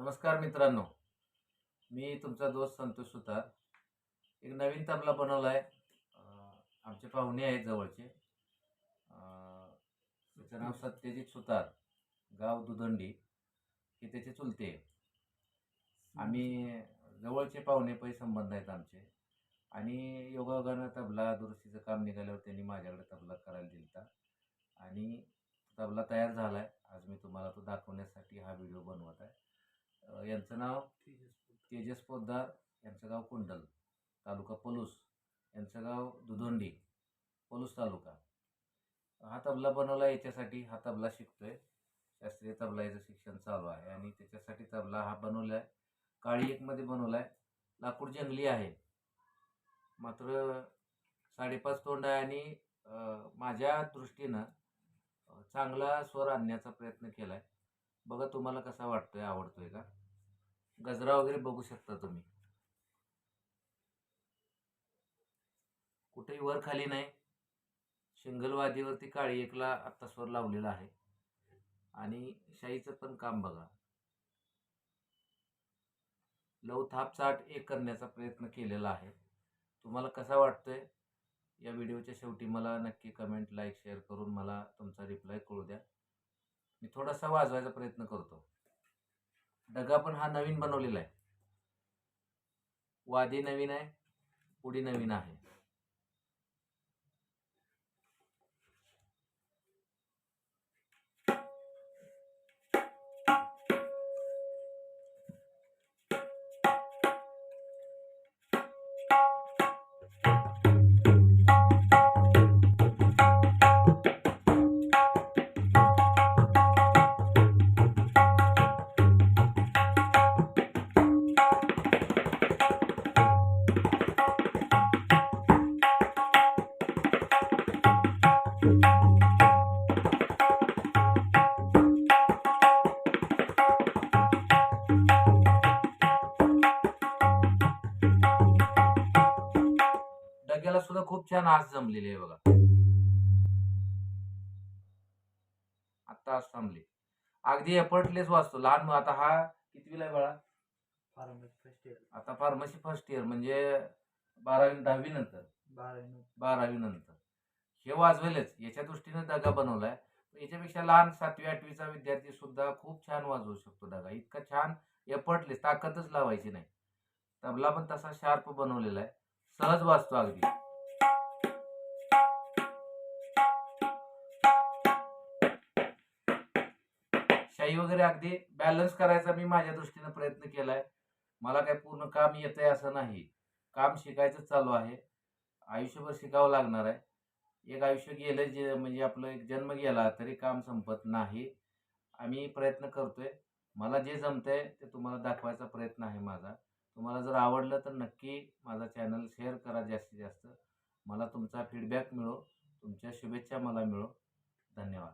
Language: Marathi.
नमस्कार मित्रांनो. मी तुमचा दोस्त संतोष सुतार. एक नवीन तबला बनवला आहे आमचे पाहुणे आहेत जवळचे. त्याचं नाव सत्यजित सुतार. गाव दुदंडी हे त्याचे चुलते आहे. आम्ही जवळचे पाहुणे पै संबंध आहेत आमचे. आणि योगायोगानं तबला दुरुस्तीचं काम निघाल्यावर त्यांनी माझ्याकडे तबला करायला दिलता. आणि तबला तयार झाला आहे आज मी तुम्हाला तो दाखवण्यासाठी हा व्हिडिओ बनवत आहे. यांचं नाव तेजस पोद्दार. यांचं गाव कुंडल तालुका पलूस. यांचं गाव दुधोंडी पलूस तालुका. हा तबला बनवला याच्यासाठी हा तबला शिकतोय. शास्त्रीय तबला याचं शिक्षण चालू आहे आणि त्याच्यासाठी तबला हा बनवला आहे. काळी एकमध्ये बनवला आहे. लाकूड जंगली आहे. मात्र साडेपाच तोंड आहे आणि माझ्या दृष्टीनं चांगला स्वर आणण्याचा प्रयत्न केला आहे बघा तुम्हाला कसा वाटतोय आवडतोय का? गजरा वगैरे बघू शकता तुम्ही. कुठेही वर खाली नाही. शिंगलवादीवरती काळी एकला आत्ता स्वर लावलेला आहे. आणि शाईचं पण काम बघा. लव थापचाट एक करण्याचा प्रयत्न केलेला आहे. तुम्हाला कसा वाटतोय? या व्हिडिओच्या शेवटी मला नक्की कमेंट लाईक शेअर करून मला तुमचा रिप्लाय कळू द्या. मी थोडासा वाजवायचा प्रयत्न करतो. डगा पण हा नवीन बनवलेला आहे. वादी नवीन आहे पुढी नवीन आहे. डग्याला सुद्धा खूप छान आस जमलेली आहे बघा. आता आस थांबली. अगदी एफर्टलेस वाचतो लहान मुलं- आता हा कितवीला आहे बाळा? फर्स्ट इयर आता फार्मसी फर्स्ट इयर म्हणजे बारावी दहावी नंतर. बारावी बारावी नंतर. हे वाजवेलच. याच्या दृष्टीने दगा बनवलाय. याच्यापेक्षा लहान सातवी आठवीचा विद्यार्थी सुद्धा खूप छान वाजवू शकतो दगा. इतका छान एफर्टलेस ताकदच लावायची नाही. तबला पण तसा शार्प बनवलेला आहे. सहज वाजतो अगदी. शाही वगैरे अगदी बॅलन्स करायचा मी माझ्या दृष्टीनं प्रयत्न केलाय. मला काय पूर्ण काम येतंय असं नाही. काम शिकायचं चालू आहे. आयुष्यभर शिकावं लागणार आहे. एक आयुष्य गेलं जे म्हणजे आपलं एक जन्म गेला तरी काम संपत नाही. आम्ही प्रयत्न करतोय. मला जे जमतंय ते तुम्हाला दाखवायचा प्रयत्न आहे माझा. तुम्हाला जर आवडलं तर नक्की माझा चॅनल शेअर करा जास्तीत जास्त. मला तुमचा फीडबॅक मिळो. तुमच्या शुभेच्छा मला मिळो. धन्यवाद.